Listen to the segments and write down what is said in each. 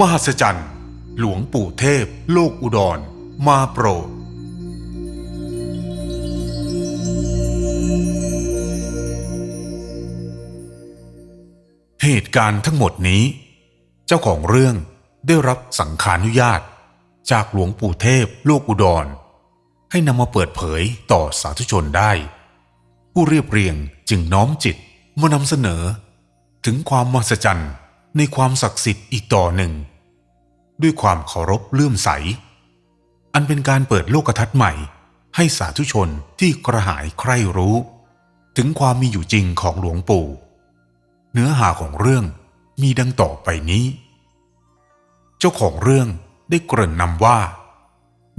มหัศจรรย์ หลวงปู่เทพ โลกอุดร มาโปรด เหตุการณ์ทั้งหมดนี้ เจ้าของเรื่องได้รับสังขานุญาต จากหลวงปู่เทพ โลกอุดร ให้นำมาเปิดเผยต่อสาธุชนได้ ผู้เรียบเรียงจึงน้อมจิตมานำเสนอ ถึงความมหัศจรรย์ ในความศักดิ์สิทธิ์อีกต่อหนึ่ง ด้วยความเคารพเลื่อมใส อันเป็นการเปิดโลกทัศน์ใหม่ ให้สาธุชนที่กระหายใคร่รู้ ถึงความมีอยู่จริงของหลวงปู่ เนื้อหาของเรื่องมีดังต่อไปนี้ เจ้าของเรื่องได้เกริ่นนำว่า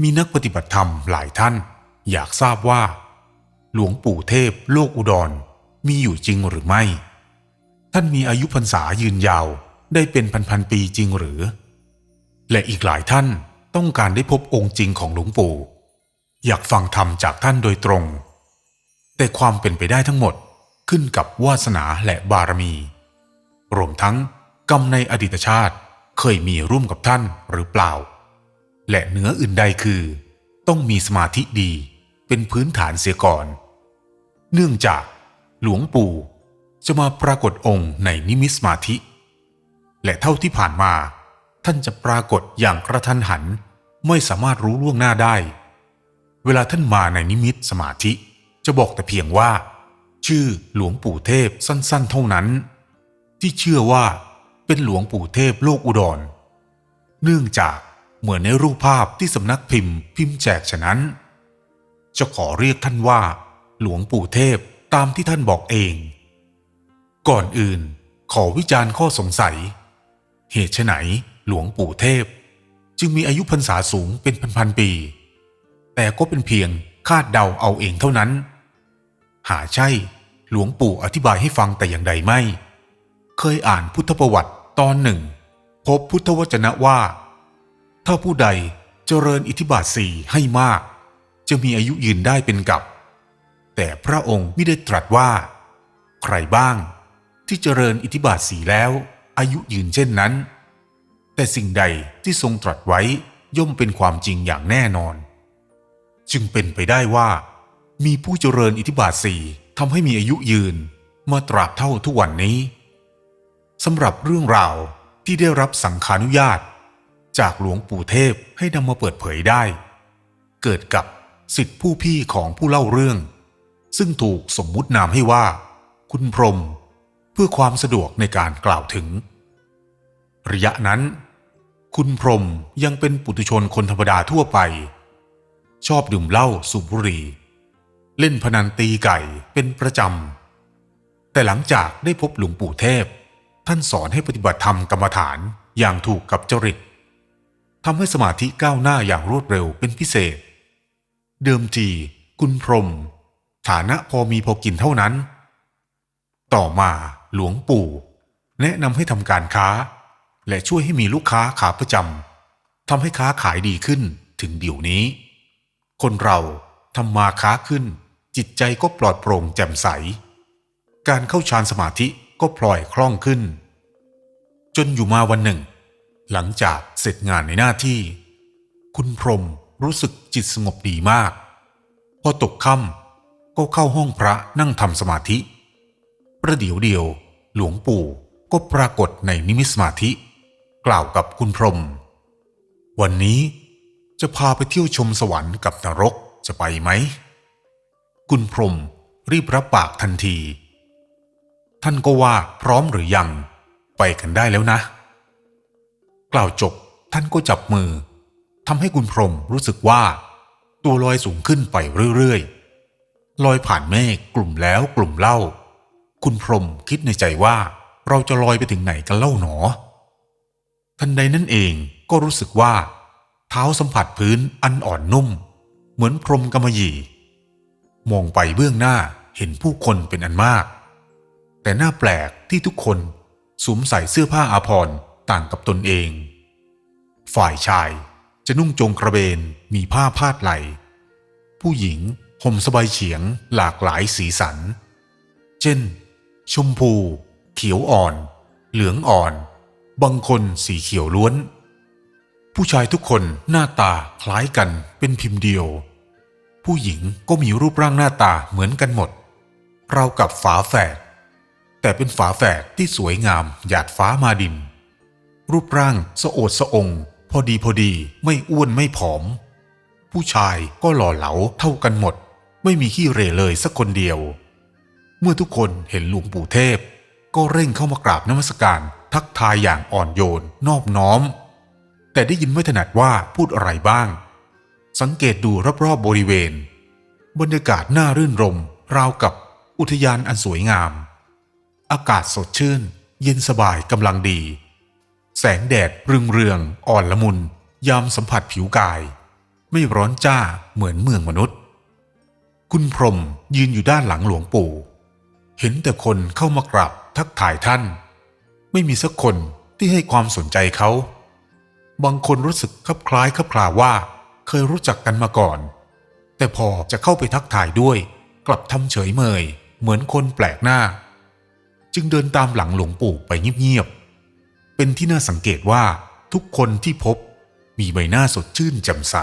มีนักปฏิบัติธรรมหลายท่าน อยากทราบว่า หลวงปู่เทพโลกอุดรมีอยู่จริงหรือไม่ ท่านมีอายุพรรษายืนยาวได้เป็นพันๆปีจริงหรือ และอีกหลายท่านต้องการได้พบองค์จริงของหลวงปู่ อยากฟังธรรมจากท่านโดยตรง แต่ความเป็นไปได้ทั้งหมดขึ้นกับวาสนาและบารมี รวมทั้งกรรมในอดีตชาติเคยมีร่วมกับท่านหรือเปล่า และเหนืออื่นใดคือ ต้องมีสมาธิดีเป็นพื้นฐานเสียก่อน เนื่องจากหลวงปู่ จะมาปรากฏองค์ในนิมิตสมาธิ และเท่าที่ผ่านมา ท่านจะปรากฏอย่างกระทันหัน ไม่สามารถรู้ล่วงหน้าได้ เวลาท่านมาในนิมิตสมาธิ จะบอกแต่เพียงว่า ชื่อหลวงปู่เทพสั้นๆ เท่านั้น ที่เชื่อว่าเป็นหลวงปู่เทพโลกอุดร เนื่องจากเหมือนในรูปภาพที่สำนักพิมพ์พิมพ์แจกฉะนั้น จะขอเรียกท่านว่า หลวงปู่เทพตามที่ท่านบอกเอง ก่อนอื่นขอวิจารณ์ข้อสงสัย เหตุไฉนหลวงปู่เทพ จึงมีอายุพรรษาสูงเป็นพันๆปี แต่ก็เป็นเพียงคาดเดาเอาเองเท่านั้น หาใช่หลวงปู่อธิบายให้ฟังแต่อย่างใดไม่ เคยอ่านพุทธประวัติตอนหนึ่ง พบพุทธวจนะว่า ถ้าผู้ใดเจริญอิทธิบาทสี่ให้มาก จะมีอายุยืนได้เป็นกับ แต่พระองค์ไม่ได้ตรัสว่า ใครบ้าง ที่เจริญอิทธิบาทสีแล้ว อายุยืนเช่นนั้น แต่สิ่งใดที่ทรงตรัสไว้ย่อมเป็นความจริงอย่างแน่นอน จึงเป็นไปได้ว่า มีผู้เจริญอิทธิบาทสี่ทำให้มีอายุยืนมาตราบเท่าทุกวันนี้สำหรับเรื่องราวที่ได้รับสังขานุญาต จากหลวงปู่เทพให้นำมาเปิดเผยได้ เกิดกับสิทธิผู้พี่ของผู้เล่าเรื่อง ซึ่งถูกสมมุตินามให้ว่า คุณพรหม เพื่อความสะดวกในการกล่าวถึง ระยะนั้น คุณพรมยังเป็นปุถุชนคนธรรมดาทั่วไป ชอบดื่มเหล้าสูบบุหรี่เล่นพนันตีไก่เป็นประจำ แต่หลังจากได้พบหลวงปู่เทพ ท่านสอนให้ปฏิบัติธรรมกรรมฐานอย่างถูกกับจริตทำให้สมาธิก้าวหน้าอย่างรวดเร็วเป็นพิเศษ เดิมทีคุณพรม ฐานะพอมีพอกินเท่านั้น ต่อมา หลวงปู่ แนะนำให้ทำการค้า และช่วยให้มีลูกค้าขาประจำทำให้ค้าขายดีขึ้นถึงเดี๋ยวนี้ คนเราทำมาค้าขึ้น จิตใจก็ปลอดโปร่งแจ่มใส การเข้าฌานสมาธิก็พลอยคล่องขึ้น จนอยู่มาวันหนึ่ง หลังจากเสร็จงานในหน้าที่ คุณพรมรู้สึกจิตสงบดีมาก พอตกค่ำก็เข้าห้องพระนั่งทำสมาธิ ประเดี๋ยวเดียว หลวงปู่ก็ปรากฏในนิมิตสมาธิ กล่าวกับคุณพรม วันนี้จะพาไปเที่ยวชมสวรรค์กับนรกจะไปไหม คุณพรมรีบรับปากทันที ท่านก็ว่าพร้อมหรือยัง ไปกันได้แล้วนะ กล่าวจบท่านก็จับมือทำให้คุณพรมรู้สึกว่า ตัวลอยสูงขึ้นไปเรื่อยๆลอยผ่านเมฆกลุ่มแล้วกลุ่มเล่า คุณพรมคิดในใจว่าเราจะลอยไปถึงไหนกันเล่าหนอ ทันใดนั้นเองก็รู้สึกว่า เท้าสัมผัสพื้นอันอ่อนนุ่ม เหมือนพรมกำมะหยี่ มองไปเบื้องหน้าเห็นผู้คนเป็นอันมาก แต่น่าแปลกที่ทุกคนสวมใส่เสื้อผ้าอาภรณ์ต่างกับตนเอง ฝ่ายชายจะนุ่งจงกระเบนมีผ้าพาดไหล ผู้หญิงห่มสบายเฉียงหลากหลายสีสัน เช่น ชมพู เขียวอ่อน เหลืองอ่อน บางคนสีเขียวล้วน ผู้ชายทุกคนหน้าตาคล้ายกันเป็นพิมพ์เดียว ผู้หญิงก็มีรูปร่างหน้าตาเหมือนกันหมด เรากับฝาแฝด แต่เป็นฝาแฝดที่สวยงามหยาดฟ้ามาดิน รูปร่างสะโอดสะองพอดีพอดีไม่อ้วนไม่ผอม ผู้ชายก็หล่อเหลาเท่ากันหมด ไม่มีขี้เร่เลยสักคนเดียว มื่อทุกคนเห็นหลวงปู่เทพ ก็เร่งเข้ามากราบนมัสการทักทายอย่างอ่อนโยนนอบน้อม แต่ได้ยินไม่ถนัดว่าพูดอะไรบ้าง สังเกตดูรอบๆบริเวณ บรรยากาศน่ารื่นรม ราวกับอุทยานอันสวยงาม อากาศสดชื่น เย็นสบายกำลังดี แสงแดดเรืองเรืองอ่อนละมุน ยามสัมผัสผิวกาย ไม่ร้อนจ้าเหมือนเมืองมนุษย์ คุณพรมยืนอยู่ด้านหลังหลวงปู่ เห็นแต่คนเข้ามากราบทักทายท่าน ไม่มีสักคนที่ให้ความสนใจเขา บางคนรู้สึกคลับคล้ายคลับคลาว่า เคยรู้จักกันมาก่อน แต่พอจะเข้าไปทักทายด้วย กลับทำเฉยเมย เหมือนคนแปลกหน้า จึงเดินตามหลังหลวงปู่ไปเงียบๆเป็นที่น่าสังเกตว่าทุกคนที่พบมีใบหน้าสดชื่นแจ่มใส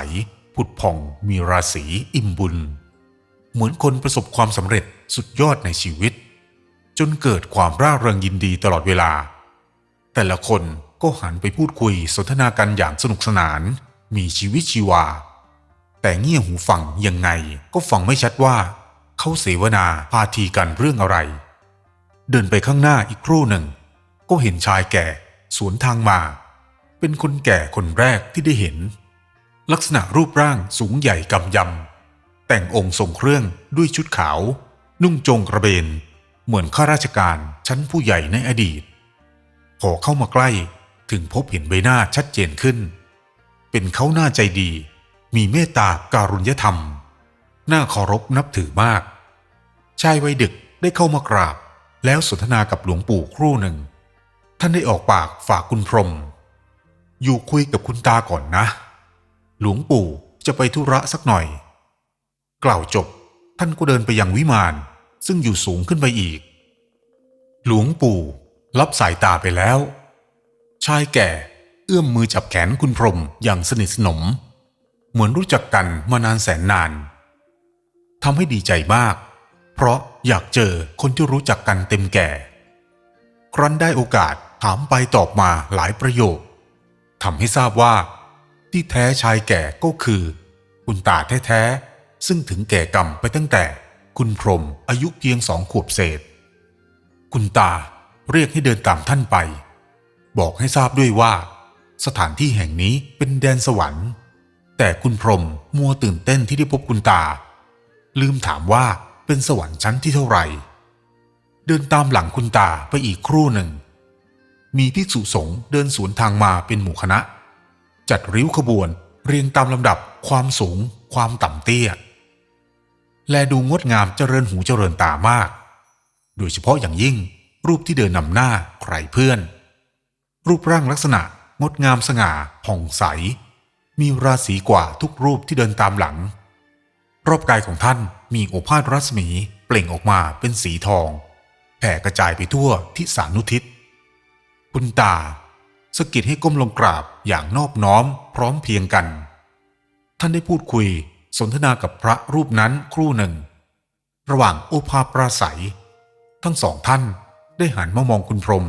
ผุดผ่องมีราศีอิ่มบุญ เหมือนคนประสบความสำเร็จสุดยอดในชีวิต นเกิดความร่าเริงยินดีตลอดเวลา แต่ละคนก็หันไปพูดคุยสนทนากันอย่างสนุกสนาน มีชีวิตชีวา แต่เงี่ยหูฟังยังไงก็ฟังไม่ชัดว่า เขาเสวนาพาทีกันเรื่องอะไร เดินไปข้างหน้าอีกครู่หนึ่ง ก็เห็นชายแก่สวนทางมา เป็นคนแก่คนแรกที่ได้เห็น ลักษณะรูปร่างสูงใหญ่กำยำแต่งองค์ทรงเครื่องด้วยชุดขาว นุ่งจงกระเบน เหมือนข้าราชการชั้นผู้ใหญ่ในอดีตพอเข้ามาใกล้ถึงพบเห็นใบหน้าชัดเจนขึ้น เป็นเขาหน้าใจดี มีเมตตาการุญยธรรม น่าเคารพนับถือมาก ชายวัยดึกได้เข้ามากราบ แล้วสนทนากับหลวงปู่ครู่หนึ่ง ท่านได้ออกปากฝากคุณพรม อยู่คุยกับคุณตาก่อนนะ หลวงปู่จะไปธุระสักหน่อย กล่าวจบท่านก็เดินไปยังวิมาน ซึ่งอยู่สูงขึ้นไปอีก หลวงปู่รับสายตาไปแล้ว ชายแก่เอื้อมมือจับแขนคุณพรมอย่างสนิทสนม เหมือนรู้จักกันมานานแสนนานทำให้ดีใจมาก เพราะอยากเจอคนที่รู้จักกันเต็มแก่ ครั้นได้โอกาสถามไปตอบมาหลายประโยคทำให้ทราบว่า ที่แท้ชายแก่ก็คือ คุณตาแท้ๆซึ่งถึงแก่กรรมไปตั้งแต่ คุณพรมอายุเพียงสองขวบเศษ คุณตาเรียกให้เดินตามท่านไป บอกให้ทราบด้วยว่า สถานที่แห่งนี้เป็นแดนสวรรค์ แต่คุณพรมมัวตื่นเต้นที่ได้พบคุณตา ลืมถามว่าเป็นสวรรค์ชั้นที่เท่าไหร่ เดินตามหลังคุณตาไปอีกครู่หนึ่ง มีภิกษุสงฆ์เดินสวนทางมาเป็นหมู่คณะ จัดริ้วขบวนเรียงตามลำดับความสูง ความต่ำเตี้ย และดูงดงามเจริญหูเจริญตามาก โดยเฉพาะอย่างยิ่งรูปที่เดินนำหน้าใครเพื่อน รูปร่างลักษณะงดงามสง่าผ่องใส มีราศีกว่าทุกรูปที่เดินตามหลัง รอบกายของท่านมีโอภาสรัศมีเปล่งออกมาเป็นสีทอง แผ่กระจายไปทั่วทิศานุทิศ คุณตาสะกิดให้ก้มลงกราบอย่างนอบน้อมพร้อมเพียงกัน ท่านได้พูดคุย สนทนากับพระรูปนั้นครู่หนึ่ง ระหว่างโอภาปราศัย ทั้งสองท่านได้หันมามองคุณพรม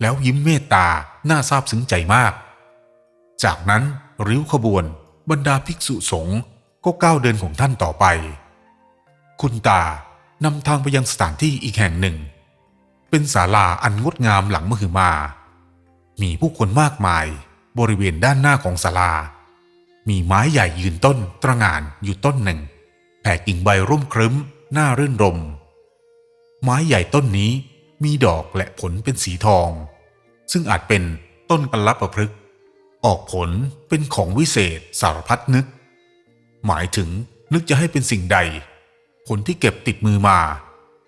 แล้วยิ้มเมตตาน่าซาบซึ้งใจมาก จากนั้นริ้วขบวนบรรดาภิกษุสงฆ์ก็ก้าวเดินของท่านต่อไป คุณตานำทางไปยังสถานที่อีกแห่งหนึ่ง เป็นศาลาอันงดงามหลังมหึมา มีผู้คนมากมายบริเวณด้านหน้าของศาลา มีไม้ใหญ่ยืนต้นตระงานอยู่ต้นหนึ่ง แผ่กิ่งใบร่มครึ้มหน้ารื่นรม ไม้ใหญ่ต้นนี้มีดอกและผลเป็นสีทอง ซึ่งอาจเป็นต้นกัลประพฤกษ์ออกผลเป็นของวิเศษสารพัดนึก หมายถึงนึกจะให้เป็นสิ่งใด ผลที่เก็บติดมือมา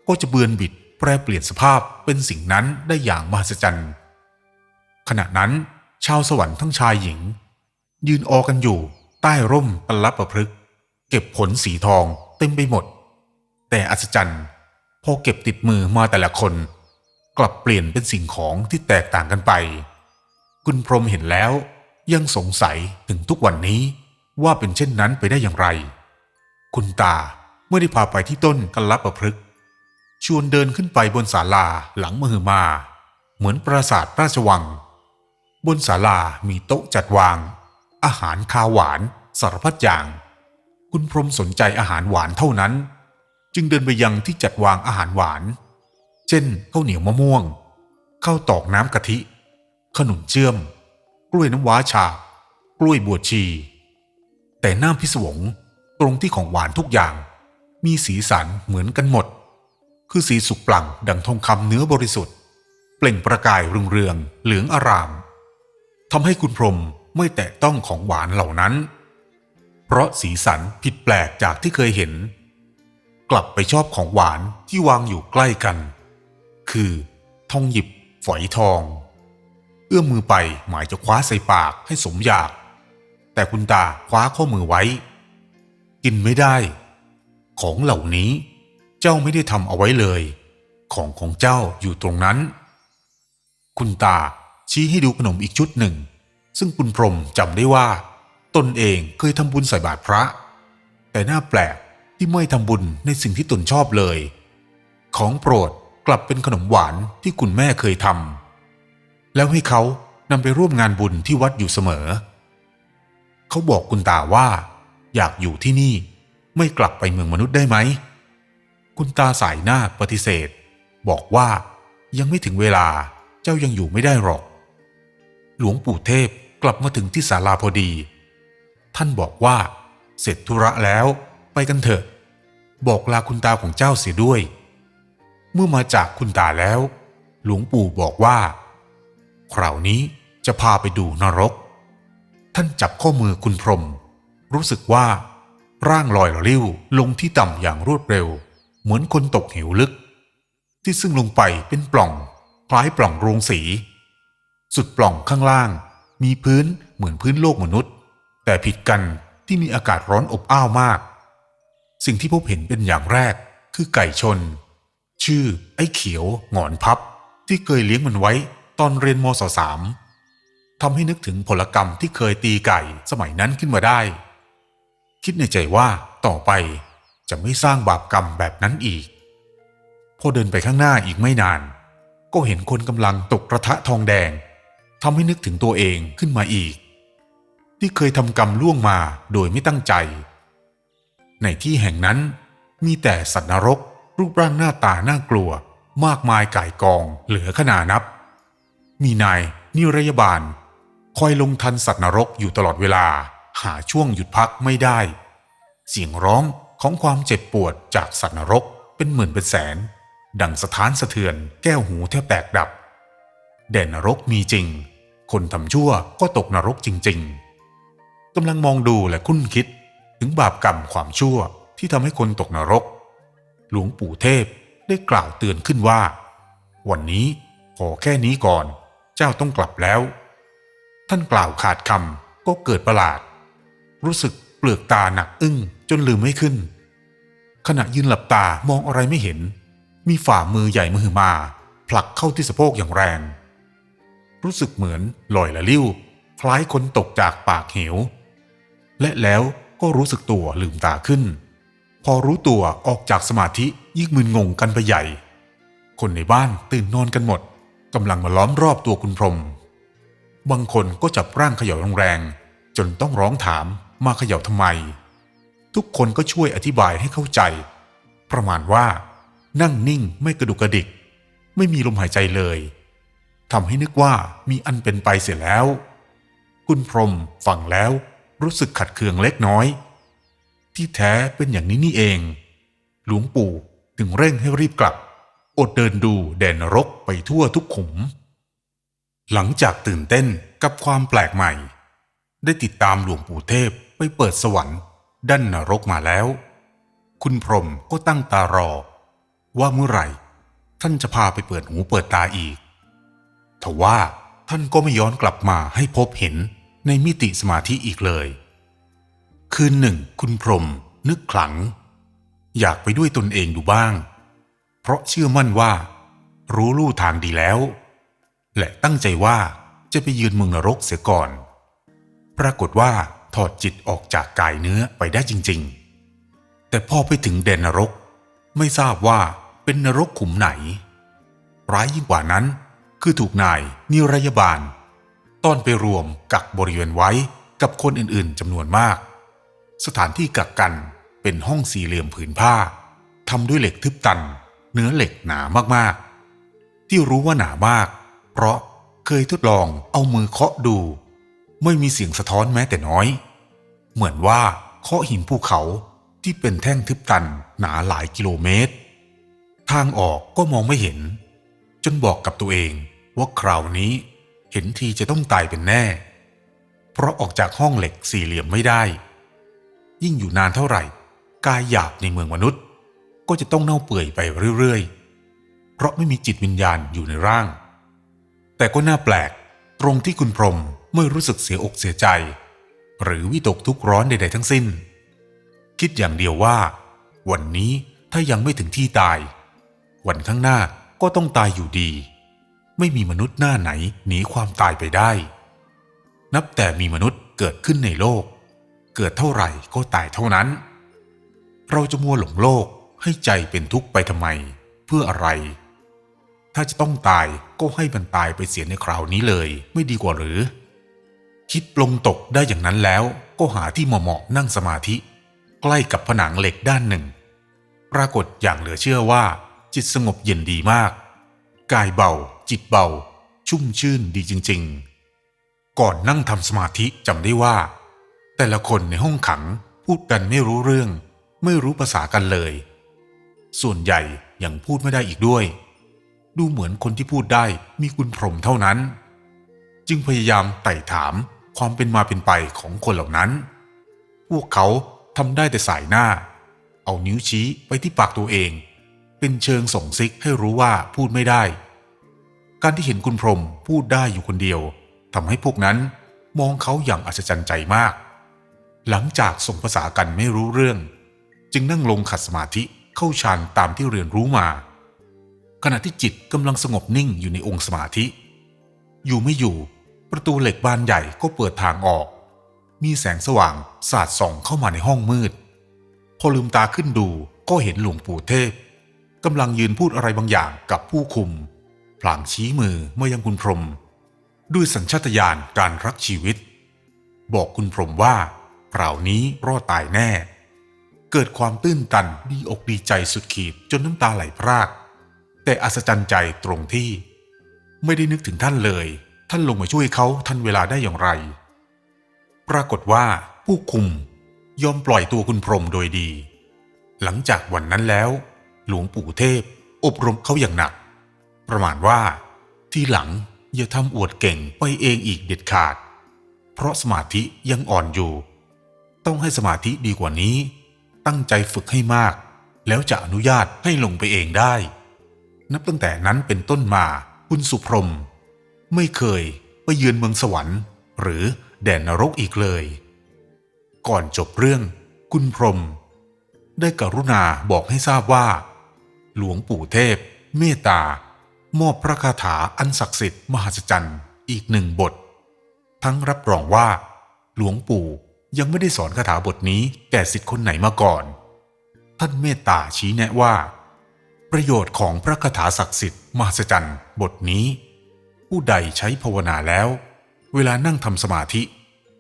ก็จะเบือนบิดแปรเปลี่ยนสภาพเป็นสิ่งนั้นได้อย่างมหัศจรรย์ขณะนั้น ชาวสวรรค์ทั้งชายหญิง ยืนออกันอยู่ ใต้ร่มกัลปะพฤกเก็บผลสีทองเต็มไปหมด แต่อัศจรรย์พอเก็บติดมือมาแต่ละคน กลับเปลี่ยนเป็นสิ่งของที่แตกต่างกันไป คุณพรมเห็นแล้วยังสงสัยถึงทุกวันนี้ว่าเป็นเช่นนั้นไปได้อย่างไร คุณตาเมื่อได้พาไปที่ต้นกัลลประพฤกชวนเดินขึ้นไปบนศาลาหลังมหึมา เหมือนปราสาทราชวัง บนศาลามีโต๊ะจัดวาง อาหารคาวหวานสารพัดอย่าง คุณพรมสนใจอาหารหวานเท่านั้น จึงเดินไปยังที่จัดวางอาหารหวาน เช่นข้าวเหนียวมะม่วงข้าวตอกน้ำกะทิ ขนุนเชื่อม กล้วยน้ำว้าฉาบกล้วยบวชชี แต่น้าพิศวงตรงที่ของหวานทุกอย่าง มีสีสันเหมือนกันหมด คือสีสุกปลั่งดังทองคำเนื้อบริสุทธิ์ เปล่งประกายเรืองๆเหลืองอารามทำให้คุณพรม ไม่แตะต้องของหวานเหล่านั้น เพราะสีสันผิดแปลกจากที่เคยเห็น กลับไปชอบของหวานที่วางอยู่ใกล้กัน คือ ทองหยิบฝอยทอง เอื้อมมือไปหมายจะคว้าใส่ปากให้สมอยาก แต่คุณตาคว้าข้อมือไว้ กินไม่ได้ ของเหล่านี้เจ้าไม่ได้ทำเอาไว้เลย ของของเจ้าอยู่ตรงนั้น คุณตาชี้ให้ดูขนมอีกชุดหนึ่ง ซึ่งคุณพรมจำได้ว่า ตนเองเคยทำบุญใส่บาตรพระ แต่น่าแปลกที่ไม่ทำบุญในสิ่งที่ตนชอบเลย ของโปรดกลับเป็นขนมหวานที่คุณแม่เคยทำแล้วให้เขานำไปร่วมงานบุญที่วัดอยู่เสมอ เขาบอกคุณตาว่า อยากอยู่ที่นี่ไม่กลับไปเมืองมนุษย์ได้ไหม คุณตาสายหน้าปฏิเสธ บอกว่ายังไม่ถึงเวลาเจ้ายังอยู่ไม่ได้หรอก หลวงปู่เทพ กลับมาถึงที่ศาลาพอดี ท่านบอกว่า เสร็จธุระแล้วไปกันเถอะ บอกลาคุณตาของเจ้าเสียด้วย เมื่อมาจากคุณตาแล้ว หลวงปู่บอกว่า คราวนี้จะพาไปดูนรก ท่านจับข้อมือคุณพรม รู้สึกว่า ร่างลอยระลิ้วลงที่ต่ำอย่างรวดเร็ว เหมือนคนตกเหวลึก ที่ซึ่งลงไปเป็นปล่อง คล้ายปล่องโรงสี สุดปล่องข้างล่าง มีพื้นเหมือนพื้นโลกมนุษย์ แต่ผิดกันที่มีอากาศร้อนอบอ้าวมาก สิ่งที่พบเห็นเป็นอย่างแรกคือไก่ชน ชื่อไอ้เขียวหงอนพับ ที่เคยเลี้ยงมันไว้ตอนเรียนมศสามทำให้นึกถึงผลกรรมที่เคยตีไก่สมัยนั้นขึ้นมาได้ คิดในใจว่าต่อไปจะไม่สร้างบาปกรรมแบบนั้นอีก พอเดินไปข้างหน้าอีกไม่นาน ก็เห็นคนกำลังตกกระทะทองแดง ทำให้นึกถึงตัวเองขึ้นมาอีก ที่เคยทำกรรมล่วงมาโดยไม่ตั้งใจ ในที่แห่งนั้นมีแต่สัตว์นรก รูปร่างหน้าตาน่ากลัว มากมายก่ายกองเหลือขนานับ มีนายนิรยาบาล คอยลงทันสัตว์นรกอยู่ตลอดเวลาหาช่วงหยุดพักไม่ได้ เสียงร้องของความเจ็บปวดจากสัตว์นรกเป็นหมื่นเป็นแสน ดังสถานสะเทือนแก้วหูแทบแตกดับ แดนนรกมีจริง คนทำชั่วก็ตกนรกจริง ๆกำลังมองดูและคุ้นคิดถึงบาปกรรมความชั่วที่ทำให้คนตกนรก หลวงปู่เทพได้กล่าวเตือนขึ้นว่า วันนี้พอแค่นี้ก่อน เจ้าต้องกลับแล้ว ท่านกล่าวขาดคำก็เกิดประหลาด รู้สึกเปลือกตาหนักอึ้งจนลืมไม่ขึ้น ขณะยืนหลับตามองอะไรไม่เห็น มีฝ่ามือใหญ่มือมา ผลักเข้าที่สะโพกอย่างแรง รู้สึกเหมือนลอยละลิ้ว คล้ายคนตกจากปากเหว และแล้วก็รู้สึกตัวลืมตาขึ้น พอรู้ตัวออกจากสมาธิยิ่งมึนงงกันไปใหญ่ คนในบ้านตื่นนอนกันหมดกำลังมาล้อมรอบตัวคุณพรม บางคนก็จับร่างเขย่าแรงๆจนต้องร้องถามมาเขย่าทำไม ทุกคนก็ช่วยอธิบายให้เข้าใจ ประมาณว่า นั่งนิ่งไม่กระดุกกระดิก ไม่มีลมหายใจเลย ทำให้นึกว่ามีอันเป็นไปเสียแล้ว คุณพรมฟังแล้วรู้สึกขัดเคืองเล็กน้อย ที่แท้เป็นอย่างนี้นี่เอง หลวงปู่ถึงเร่งให้รีบกลับ อดเดินดูแดนนรกไปทั่วทุกขุม หลังจากตื่นเต้นกับความแปลกใหม่ ได้ติดตามหลวงปู่เทพไปเปิดสวรรค์ด้านนรกมาแล้ว คุณพรมก็ตั้งตารอ ว่าเมื่อไหร่ ท่านจะพาไปเปิดหูเปิดตาอีก ทว่าท่านก็ไม่ย้อนกลับมาให้พบเห็นในมิติสมาธิอีกเลย คืนหนึ่ง คุณพรม นึกขลัง อยากไปด้วยตนเองดูบ้าง เพราะเชื่อมั่นว่า รู้ลู่ทางดีแล้ว และตั้งใจว่าจะไปยืนเมืองนรกเสียก่อน ปรากฏว่าถอดจิตออกจากกายเนื้อไปได้จริง ๆ แต่พอไปถึงแดนนรก ไม่ทราบว่าเป็นนรกขุมไหน ร้ายยิ่งกว่านั้น คือถูกนายนิรยาบาล ต้อนไปรวมกักบริเวณไว้กับคนอื่นๆจำนวนมาก สถานที่กักกันเป็นห้องสี่เหลี่ยมผืนผ้าทำด้วยเหล็กทึบตัน เนื้อเหล็กหนามากๆ ที่รู้ว่าหนามาก เพราะเคยทดลองเอามือเคาะดู ไม่มีเสียงสะท้อนแม้แต่น้อย เหมือนว่าเคาะหินภูเขาที่เป็นแท่งทึบตันหนาหลายกิโลเมตร ทางออกก็มองไม่เห็น จนบอกกับตัวเอง ว่าคราวนี้เห็นทีจะต้องตายเป็นแน่ เพราะออกจากห้องเหล็กสี่เหลี่ยมไม่ได้ ยิ่งอยู่นานเท่าไหร่ กายหยาบในเมืองมนุษย์ ก็จะต้องเน่าเปื่อยไปเรื่อยๆ เพราะไม่มีจิตวิญญาณอยู่ในร่าง แต่ก็น่าแปลกตรงที่คุณพรมไม่รู้สึกเสียอกเสียใจ หรือวิตกทุกข์ร้อนใดๆทั้งสิ้น คิดอย่างเดียวว่า วันนี้ถ้ายังไม่ถึงที่ตาย วันข้างหน้าก็ต้องตายอยู่ดี ไม่มีมนุษย์หน้าไหนหนีความตายไปได้ นับแต่มีมนุษย์เกิดขึ้นในโลก เกิดเท่าไหร่ก็ตายเท่านั้น เราจะมัวหลงโลกให้ใจเป็นทุกข์ไปทำไม เพื่ออะไร ถ้าจะต้องตายก็ให้มันตายไปเสียในคราวนี้เลย ไม่ดีกว่าหรือ คิดปลงตกได้อย่างนั้นแล้วก็หาที่เหมาะๆนั่งสมาธิ ใกล้กับผนังเหล็กด้านหนึ่ง ปรากฏอย่างเหลือเชื่อว่า จิตสงบเย็นดีมาก กายเบา จิตเบา ชุ่มชื่นดีจริง ๆ ก่อนนั่งทำสมาธิจำได้ว่า แต่ละคนในห้องขังพูดกันไม่รู้เรื่อง ไม่รู้ภาษากันเลย ส่วนใหญ่ยังพูดไม่ได้อีกด้วย ดูเหมือนคนที่พูดได้มีคุณพรมเท่านั้น จึงพยายามไต่ถามความเป็นมาเป็นไปของคนเหล่านั้น พวกเขาทำได้แต่สายหน้า เอานิ้วชี้ไปที่ปากตัวเอง เป็นเชิงส่งซิกให้รู้ว่าพูดไม่ได้ การที่เห็นคุณพรหมพูดได้อยู่คนเดียวทำให้พวกนั้นมองเขาอย่างอัศจรรย์ใจมาก หลังจากส่งภาษากันไม่รู้เรื่อง จึงนั่งลงขัดสมาธิเข้าฌานตามที่เรียนรู้มา ขณะที่จิตกำลังสงบนิ่งอยู่ในองค์สมาธิ อยู่ไม่อยู่ ประตูเหล็กบานใหญ่ก็เปิดทางออก มีแสงสว่างสาดส่องเข้ามาในห้องมืด พอลืมตาขึ้นดูก็เห็นหลวงปู่เทพกำลังยืนพูดอะไรบางอย่างกับผู้คุม พลางชี้มือเมื่อยังคุณพรม ด้วยสัญชาตญาณการรักชีวิต บอกคุณพรมว่าคราวนี้รอดตายแน่ เกิดความตื้นตันดีอกดีใจสุดขีดจนน้ำตาไหลพราก แต่อัศจรรย์ใจตรงที่ ไม่ได้นึกถึงท่านเลย ท่านลงมาช่วยเขาทันเวลาได้อย่างไร ปรากฏว่าผู้คุมยอมปล่อยตัวคุณพรมโดยดี หลังจากวันนั้นแล้ว หลวงปู่เทพ อบรมเขาอย่างหนัก ประมาณว่า ที่หลังอย่าทำอวดเก่งไปเองอีกเด็ดขาด เพราะสมาธิยังอ่อนอยู่ ต้องให้สมาธิดีกว่านี้ ตั้งใจฝึกให้มาก แล้วจะอนุญาตให้ลงไปเองได้ นับตั้งแต่นั้นเป็นต้นมาคุณสุพรม ไม่เคยไปเยือนเมืองสวรรค์ หรือแดนนรกอีกเลย ก่อนจบเรื่องคุณพรหมได้กรุณาบอกให้ทราบว่า หลวงปู่เทพ เมตตา มอบพระคาถาอันศักดิ์สิทธิ์มหัศจรรย์อีกหนึ่งบท ทั้งรับรองว่า หลวงปู่ยังไม่ได้สอนคาถาบทนี้แก่สิทธิ์คนไหนมาก่อน ท่านเมตตาชี้แนะว่า ประโยชน์ของพระคาถาศักดิ์สิทธิ์มหัศจรรย์บทนี้ ผู้ใดใช้ภาวนาแล้ว เวลานั่งทำสมาธิ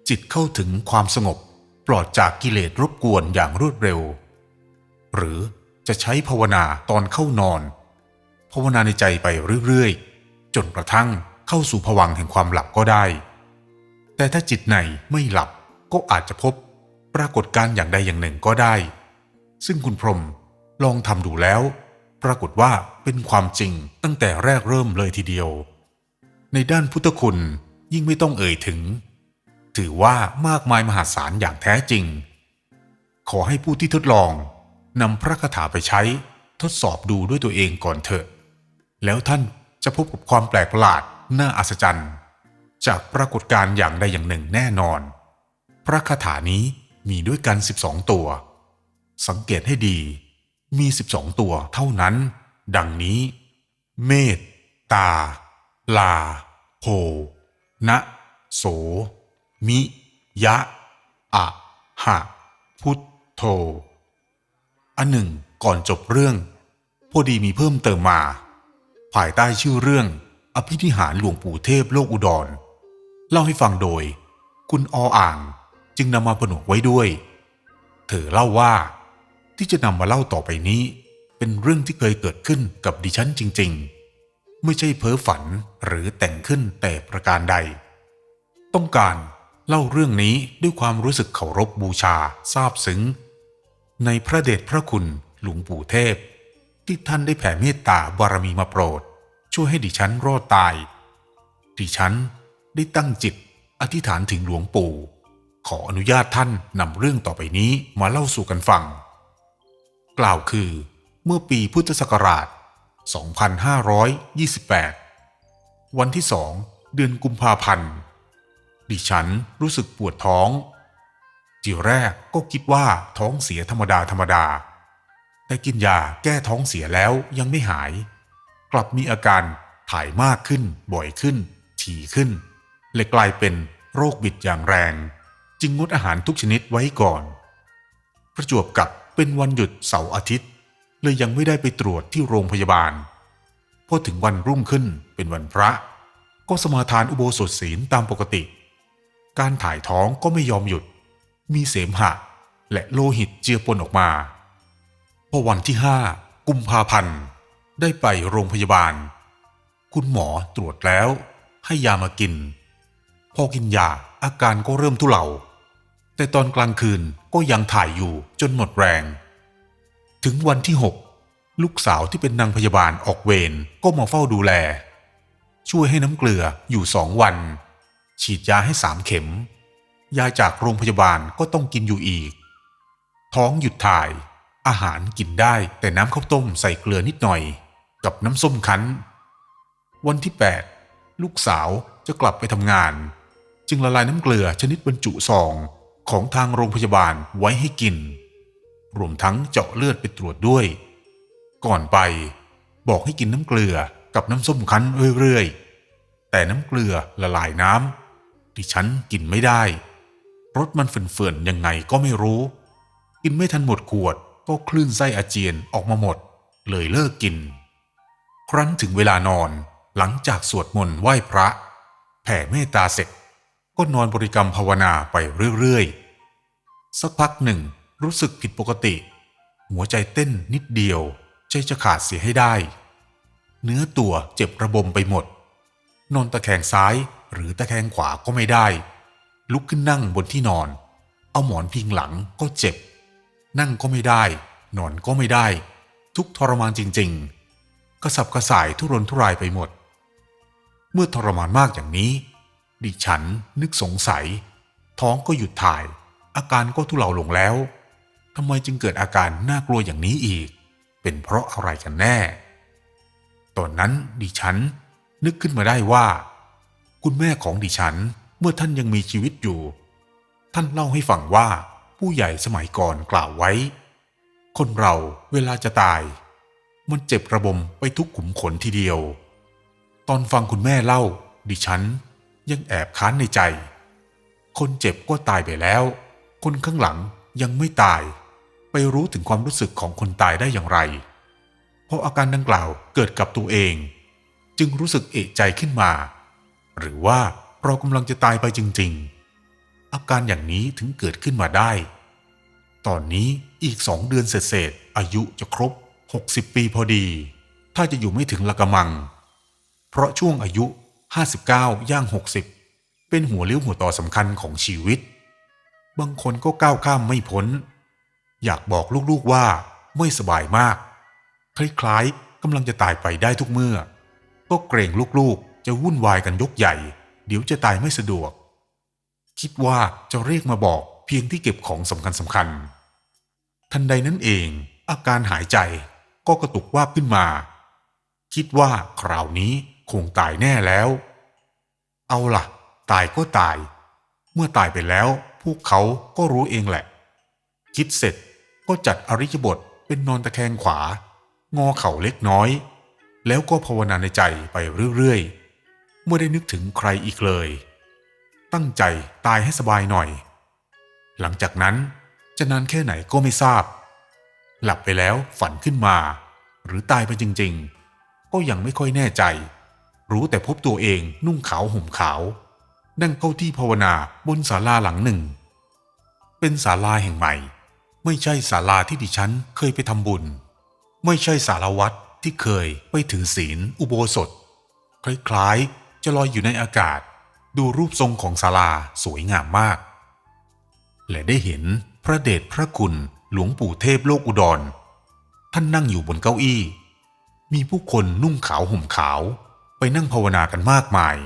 จิตเข้าถึงความสงบ ปลอดจากกิเลสรบกวนอย่างรวดเร็ว หรือจะใช้ภาวนาตอนเข้านอน ภาวนาในใจไปเรื่อยๆ จนกระทั่งเข้าสู่ภวังแห่งความหลับก็ได้ แต่ถ้าจิตไหนไม่หลับก็อาจจะพบปรากฏการ์อย่างใดอย่างหนึ่งก็ได้ ซึ่งคุณพรมลองทำดูแล้ว ปรากฏว่าเป็นความจริงตั้งแต่แรกเริ่มเลยทีเดียว ในด้านพุทธคุณยิ่งไม่ต้องเอ่ยถึง ถือว่ามากมายมหาศาลอย่างแท้จริง ขอให้ผู้ที่ทดลองนำพระคาถาไปใช้ทดสอบดูด้วยตัวเองก่อนเถอะ แล้วท่านจะพบกับความแปลกประหลาดน่าอัศจรรย์ จากปรากฏการณ์อย่างใดอย่างหนึ่งแน่นอน พระคาถานี้มีด้วยกัน 12 ตัว สังเกตให้ดี มี 12 ตัวเท่านั้น ดังนี้ เมตตา ลาโพนะโส มิ ยะ อะหะ พุทโธ อันหนึ่งก่อนจบเรื่อง พอดีมีเพิ่มเติมมา ภายใต้ชื่อเรื่อง อภินิหารหลวงปู่เทพโลกอุดร เล่าให้ฟังโดย คุณออ่างจึงนำมาผนวกไว้ด้วย เธอเล่าว่าที่จะนำมาเล่าต่อไปนี้ เป็นเรื่องที่เคยเกิดขึ้นกับดิฉันจริง ๆ ไม่ใช่เพ้อฝันหรือแต่งขึ้นแต่ประการใด ต้องการเล่าเรื่องนี้ด้วยความรู้สึกเคารพบูชาซาบซึ้ง ในพระเดชพระคุณหลวงปู่เทพ ที่ท่านได้แผ่เมตตาบารมีมาโปรด ช่วยให้ดิฉันรอดตาย ดิฉันได้ตั้งจิตอธิษฐานถึงหลวงปู่ ขออนุญาตท่านนำเรื่องต่อไปนี้มาเล่าสู่กันฟัง กล่าวคือ เมื่อปีพุทธศักราช 2528 วันที่สองเดือนกุมภาพันธ์ ดิฉันรู้สึกปวดท้อง ทีแรกก็คิดว่าท้องเสียธรรมดาธรรมดา แต่กินยาแก้ท้องเสียแล้วยังไม่หาย กลับมีอาการถ่ายมากขึ้น บ่อยขึ้น ถี่ขึ้นเลยกลายเป็นโรคบิดอย่างแรง จึงงดอาหารทุกชนิดไว้ก่อน ประจวบกับเป็นวันหยุดเสาร์อาทิตย์ เลยยังไม่ได้ไปตรวจที่โรงพยาบาลพอถึงวันรุ่งขึ้นเป็นวันพระ ก็สมาทานอุโบสถศีลตามปกติ การถ่ายท้องก็ไม่ยอมหยุด มีเสมหะและโลหิตเจือปนออกมา พอวันที่ห้ากุมภาพันธ์ได้ไปโรงพยาบาล คุณหมอตรวจแล้ว ให้ยามากิน พอกินยาอาการก็เริ่มทุเลา แต่ตอนกลางคืนก็ยังถ่ายอยู่จนหมดแรง ถึงวันที่หกลูกสาวที่เป็นนางพยาบาลออกเวรก็มาเฝ้าดูแล ช่วยให้น้ำเกลืออยู่สองวัน ฉีดยาให้สามเข็ม ยาจากโรงพยาบาลก็ต้องกินอยู่อีก ท้องหยุดถ่าย อาหารกินได้แต่น้ำข้าวต้มใส่เกลือนิดหน่อย กับน้ำส้มคั้น วันที่ 8 ลูกสาวจะกลับไปทำงาน จึงละลายน้ำเกลือชนิดบรรจุซองของทางโรงพยาบาลไว้ให้กิน รวมทั้งเจาะเลือดไปตรวจด้วย ก่อนไปบอกให้กินน้ำเกลือกับน้ำส้มคั้นเรื่อยๆ แต่น้ำเกลือละลายน้ำดิฉันกินไม่ได้รสมันเฟื่อนๆยังไงก็ไม่รู้ กินไม่ทันหมดขวด ก็คลื่นไส้อาเจียนออกมาหมด เลยเลิกกิน ครั้นถึงเวลานอนหลังจากสวดมนต์ไหว้พระ แผ่เมตตาเสร็จ ก็นอนบริกรรมภาวนาไปเรื่อยๆ สักพักหนึ่งรู้สึกผิดปกติ หัวใจเต้นนิดเดียว ใจจะขาดเสียให้ได้ เนื้อตัวเจ็บระบมไปหมด นอนตะแคงซ้ายหรือตะแคงขวาก็ไม่ได้ ลุกขึ้นนั่งบนที่นอน เอาหมอนพิงหลังก็เจ็บ นั่งก็ไม่ได้ นอนก็ไม่ได้ ทุกทรมานจริง ๆ กระสับกระส่ายทุรนทุรายไปหมด เมื่อทรมานมากอย่างนี้ ดิฉันนึกสงสัย ท้องก็หยุดถ่าย อาการก็ทุเลาลงแล้วทำไมจึงเกิดอาการน่ากลัวอย่างนี้อีก เป็นเพราะอะไรกันแน่ ตอนนั้นดิฉันนึกขึ้นมาได้ว่า คุณแม่ของดิฉันเมื่อท่านยังมีชีวิตอยู่ ท่านเล่าให้ฟังว่า ผู้ใหญ่สมัยก่อนกล่าวไว้ คนเราเวลาจะตาย มันเจ็บระบมไปทุกขุมขนทีเดียว ตอนฟังคุณแม่เล่า ดิฉันยังแอบค้านในใจ คนเจ็บก็ตายไปแล้ว คนข้างหลังยังไม่ตาย ไปรู้ถึงความรู้สึกของคนตายได้อย่างไร เพราะอาการดังกล่าวเกิดกับตัวเอง จึงรู้สึกเอะใจขึ้นมา หรือว่าเรากำลังจะตายไปจริง ๆ อาการอย่างนี้ถึงเกิดขึ้นมาได้ ตอนนี้อีกสองเดือนเศษอายุจะครบ 60 ปีพอดี ถ้าจะอยู่ไม่ถึงละกะมัง เพราะช่วงอายุ 59 ย่าง 60 เป็นหัวเลี้ยวหัวต่อสำคัญของชีวิต บางคนก็ก้าวข้ามไม่พ้น อยากบอกลูกๆว่าไม่สบายมาก คล้ายๆกำลังจะตายไปได้ทุกเมื่อ ก็เกรงลูกๆจะวุ่นวายกันยกใหญ่ เดี๋ยวจะตายไม่สะดวก คิดว่าจะเรียกมาบอกเพียงที่เก็บของสำคัญสำคัญ ทันใดนั้นเอง อาการหายใจก็กระตุกว่าบขึ้นมา คิดว่าคราวนี้คงตายแน่แล้ว เอาล่ะ ตายก็ตาย เมื่อตายไปแล้ว พวกเขาก็รู้เองแหละ คิดเสร็จก็จัดอริยบทเป็นนอนตะแคงขวา งอเข่าเล็กน้อย แล้วก็ภาวนาในใจไปเรื่อยๆเมื่อได้นึกถึงใครอีกเลย ตั้งใจตายให้สบายหน่อย หลังจากนั้นจะนานแค่ไหนก็ไม่ทราบ หลับไปแล้วฝันขึ้นมา หรือตายไปจริง ๆ ก็ยังไม่ค่อยแน่ใจ รู้แต่พบตัวเองนุ่งขาวห่มขาว นั่งเข้าที่ภาวนาบนศาลาหลังหนึ่ง เป็นศาลาแห่งใหม่ ไม่ใช่ศาลาที่ดิฉันเคยไปทำบุญ ไม่ใช่ศาลาวัดที่เคยไปถือศีลอุโบสถ คล้ายๆ จะลอยอยู่ในอากาศ ดูรูปทรงของศาลาสวยงามมาก และได้เห็นพระเดชพระคุณหลวงปู่เทพโลกอุดร ท่านนั่งอยู่บนเก้าอี้ มีผู้คนนุ่งขาวห่มขาวไปนั่งภาวนากันมากมาย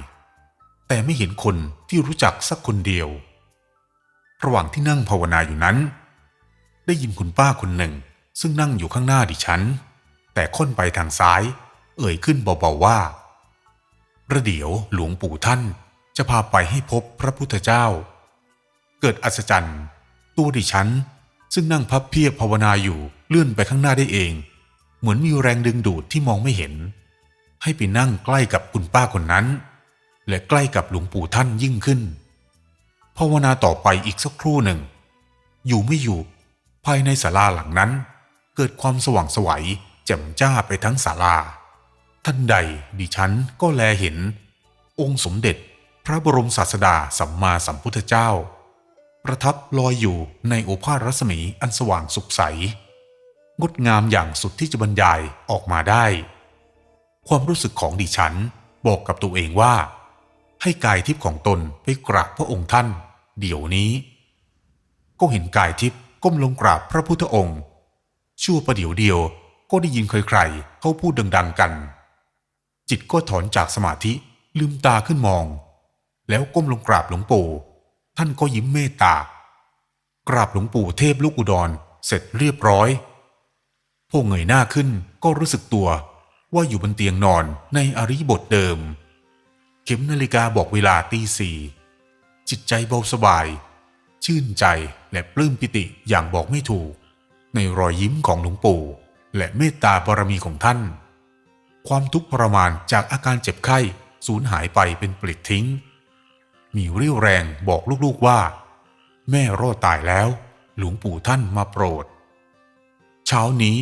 แต่ไม่เห็นคนที่รู้จักสักคนเดียว ระหว่างที่นั่งภาวนาอยู่นั้น ได้ยินคุณป้าคนหนึ่งซึ่งนั่งอยู่ข้างหน้าดิฉัน แต่ค้นไปทางซ้าย เอ่ยขึ้นเบาๆว่า ประเดี๋ยวหลวงปู่ท่าน จะพาไปให้พบพระพุทธเจ้า เกิดอัศจรรย์ ตัวดิฉัน ซึ่งนั่งพับเพียบภาวนาอยู่เลื่อนไปข้างหน้าได้เอง เหมือนมีแรงดึงดูดที่มองไม่เห็น ให้ไปนั่งใกล้กับคุณป้าคนนั้น และใกล้กับหลวงปู่ท่านยิ่งขึ้นภาวนาต่อไปอีกสักครู่หนึ่ง อยู่ไม่อยู่ ภายในศาลาหลังนั้น เกิดความสว่างไสวัยแจ่มจ้าไปทั้งศาลา ท่านใดดิฉันก็แลเห็น องค์สมเด็จ พระบรมศาสดาสัมมาสัมพุทธเจ้า ประทับลอยอยู่ในโอภาสรัศมีอันสว่างสุขใส งดงามอย่างสุดที่จะบรรยายออกมาได้ ความรู้สึกของดิฉันบอกกับตัวเองว่า ให้กายทิพย์ของตนไปกราบพระองค์ท่าน เดี๋ยวนี้ ก็เห็นกายทิพย์ก้มลงกราบพระพุทธองค์ชั่วประเดี๋ยวเดียวก็ได้ยินใครๆเขาพูดดัง ๆกัน จิตก็ถอนจากสมาธิลืมตาขึ้นมอง แล้วก้มลงกราบหลวงปู่ ท่านก็ยิ้มเมตตากราบหลวงปู่เทพลูกอุดรเสร็จเรียบร้อย พวกเงยหน้าขึ้นก็รู้สึกตัวว่าอยู่บนเตียงนอนในอริบทเดิม เข็มนาฬิกาบอกเวลาตีสี่จิตใจเบาสบาย ชื่นใจและปลื้มปิติอย่างบอกไม่ถูก ในรอยยิ้มของหลวงปู่ และเมตตาบารมีของท่าน ความทุกข์ทรมานจากอาการเจ็บไข้สูญหายไปเป็นปลิดทิ้ง มีเรี่ยวแรงบอกลูกๆว่า แม่รอดตายแล้ว หลวงปู่ท่านมาโปรด เช้านี้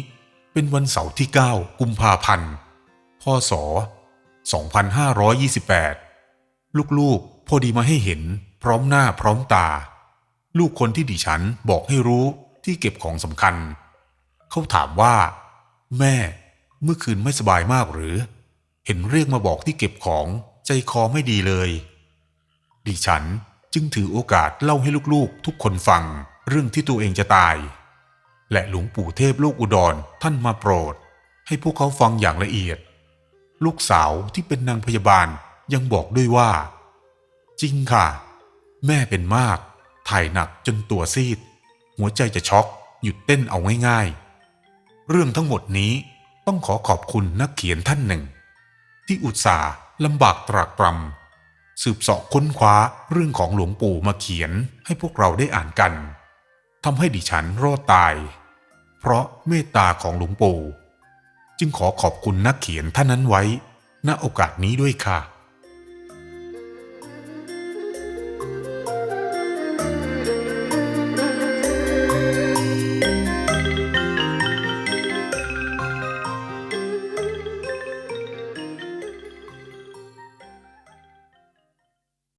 เป็นวันเสาร์ที่ 9 กุมภาพันธ์พศ 2528 ลูกๆ พอดีมาให้เห็นพร้อมหน้าพร้อมตา ลูกคนที่ดิฉันบอกให้รู้ที่เก็บของสำคัญ เขาถามว่า แม่เมื่อคืนไม่สบายมากหรือ เห็นเรียกมาบอกที่เก็บของใจคอไม่ดีเลย ดิฉันจึงถือโอกาสเล่าให้ลูกๆ ทุกคนฟังเรื่องที่ตัวเองจะตาย และหลวงปู่เทพลูกอุดรท่านมาโปรด ให้พวกเขาฟังอย่างละเอียด ลูกสาวที่เป็นนางพยาบาลยังบอกด้วยว่า จริงค่ะ แม่เป็นมาก ถ่ายหนักจนตัวซีด หัวใจจะช็อก หยุดเต้นเอาง่ายๆ เรื่องทั้งหมดนี้ต้องขอขอบคุณนักเขียนท่านหนึ่ง ที่อุตส่าห์ลำบากตรากตรำ สืบเสาะค้นคว้าเรื่องของหลวงปู่มาเขียนให้พวกเราได้อ่านกันทำให้ดิฉันรอดตาย เพราะเมตตาของหลวงปู่ จึงขอขอบคุณนักเขียนท่านนั้นไว้ ณโอกาสนี้ด้วยค่ะ